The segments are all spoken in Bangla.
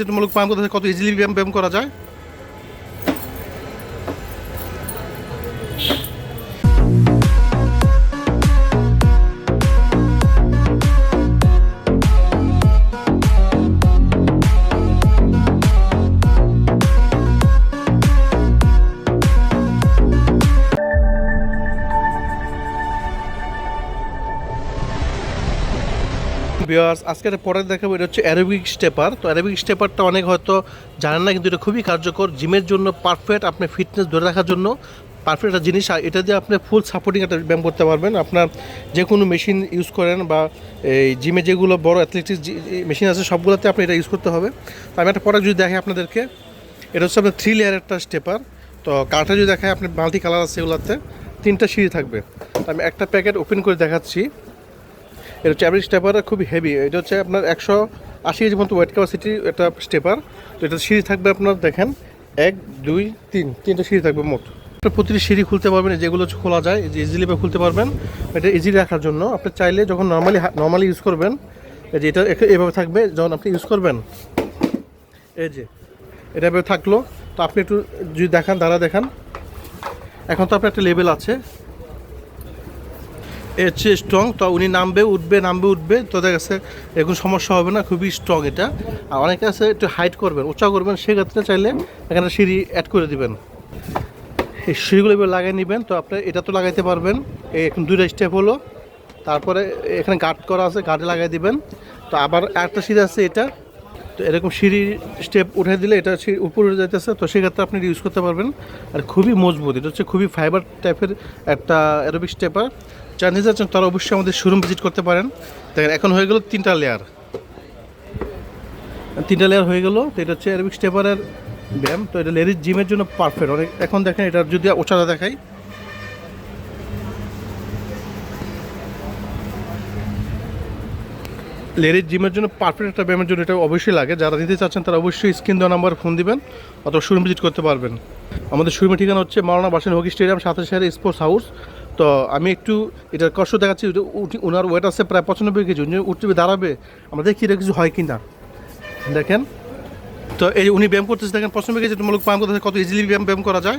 যেটামূলক ব্যায়াম কত ইজিলি ব্যায়াম ব্যায়াম করা যায়? বিয়ার্স আজকে এটা পরে দেখাবো, এটা হচ্ছে অ্যারোবিক স্টেপার তো অ্যারোবিক স্টেপারটা অনেক হয়তো জানেন না, কিন্তু এটা খুবই কার্যকর, জিমের জন্য পারফেক্ট আপনি ফিটনেস ধরে রাখার জন্য। পারফেক্ট একটা জিনিস, আর এটা দিয়ে আপনি ফুল সাপোর্টিং একটা ব্যায়াম করতে পারবেন। আপনার যে কোনো মেশিন ইউজ করেন বা এই জিমে যেগুলো বড় অ্যাথলেটিক্স মেশিন আছে, সবগুলোতে আপনি এটা ইউজ করতে হবে। তো আমি একটা প্রোডাক্ট যদি দেখি আপনাদেরকে, এটা হচ্ছে আপনার থ্রি লেয়ার একটা স্টেপার তো কাঠটা যদি দেখায় আপনি মাল্টি কালার আছে এগুলোতে, তিনটা সিঁড়ি থাকবে। তো আমি একটা প্যাকেট ওপেন করে দেখাচ্ছি। এটা হচ্ছে অ্যাভারেজ স্টেপার খুবই হেভি এটা হচ্ছে আপনার একশো আশি কেজি মতো ওয়েট ক্যাপাসিটি একটা স্টেপার তো এটা সিঁড়ি থাকবে আপনার, দেখেন, এক, দুই, তিন, তিনটা সিঁড়ি থাকবে মোট। প্রতিটি সিঁড়ি খুলতে পারবেন যেগুলো খোলা যায় যে ইজিলি খুলতে পারবেন, এটা ইজি রাখার জন্য। আপনি চাইলে যখন নর্মালি নর্মালি ইউজ করবেন, এই যে এটা এভাবে থাকবে, যখন আপনি ইউজ করবেন, এই যে এটা এভাবে থাকল। তো আপনি একটু যদি দেখান, দাঁড়া দেখান। এখন তো আপনার একটা লেভেল আছে। এর হচ্ছে স্ট্রং তো উনি নামবে, উঠবে নামবে, উঠবে তো দেখা গেছে এরকম সমস্যা হবে না, খুবই স্ট্রং এটা। আর অনেকে আছে একটু হাইট করবেন, উঁচা করবেন সেক্ষেত্রে চাইলে এখানে সিঁড়ি অ্যাড করে দিবেন। এই সিঁড়িগুলো এবার লাগিয়ে নেবেন, তো আপনি এটা তো লাগাইতে পারবেন। এই এখন দুইটা স্টেপ হলো, তারপরে এখানে গার্ড করা আছে গার্ডে লাগাই দিবেন। তো আবার একটা সিঁড়ি আছে এটা তো এরকম সিঁড়ি স্টেপ উঠে দিলে এটা উপরে উঠে যাইতেছে, তো সেক্ষেত্রে আপনি ইউজ করতে পারবেন। আর খুবই মজবুত, এটা হচ্ছে খুবই ফাইবার টাইপের একটা অ্যারোবিক স্টেপার যা নিতে যাচ্ছেন তারা অবশ্যই আমাদের শোরুম ভিজিট করতে পারেন। দেখেন, এখন হয়ে গেল তিনটা লেয়ার তিনটা লেয়ার হয়ে গেল, তো এটা হচ্ছে অ্যারোবিক স্টেপারের ব্যায়াম। তো এটা লেডিস জিমের জন্য পারফেক্ট অনেক এখন দেখেন এটা যদি ওচারা দেখাই লেডিস জিমের জন্য পারফেক্ট একটা ব্যায়ামের জন্য এটা অবশ্যই লাগে। যারা নিতে চাচ্ছেন তারা অবশ্যই স্ক্রিন দেওয়া নাম্বার ফোন দিবেন অথবা শোরুম ভিজিট করতে পারবেন। আমাদের শোরুমের ঠিকানা হচ্ছে মাওলানা বাসেন হকি স্টেডিয়াম সাথে সাথে স্পোর্টস হাউস তো আমি একটু এটার কষ্ট দেখাচ্ছি ওনার ওয়েট আছে প্রায় পঁচানব্বই কেজি, উনি উঠবে দাঁড়াবে। আমরা দেখি এটা কিছু হয় কি না দেখেন। তো এই উনি ব্যায়াম করতেছে, দেখেন পঁচানব্বই কেজি মূলক ব্যায়াম করতেছে, কত ইজিলি ব্যায়াম ব্যায়াম করা যায়।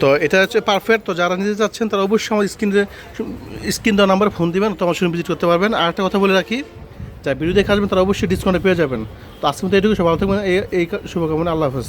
তো এটা হচ্ছে পারফেক্ট তো যারা নিতে চাচ্ছেন, তারা অবশ্যই আমার স্ক্রিনে স্ক্রিন দেওয়া নাম্বারে ফোন দেবেন, তো আমার সঙ্গে ভিজিট করতে পারবেন। আর একটা কথা বলে রাখি, যারা ভিডিও দেখে আসবেন, তারা অবশ্যই ডিসকাউন্টে পেয়ে যাবেন। তো আজকে মতো এটুকু সব ভালো থাকবেন। এই শুভকামনা, আল্লাহ হাফেজ।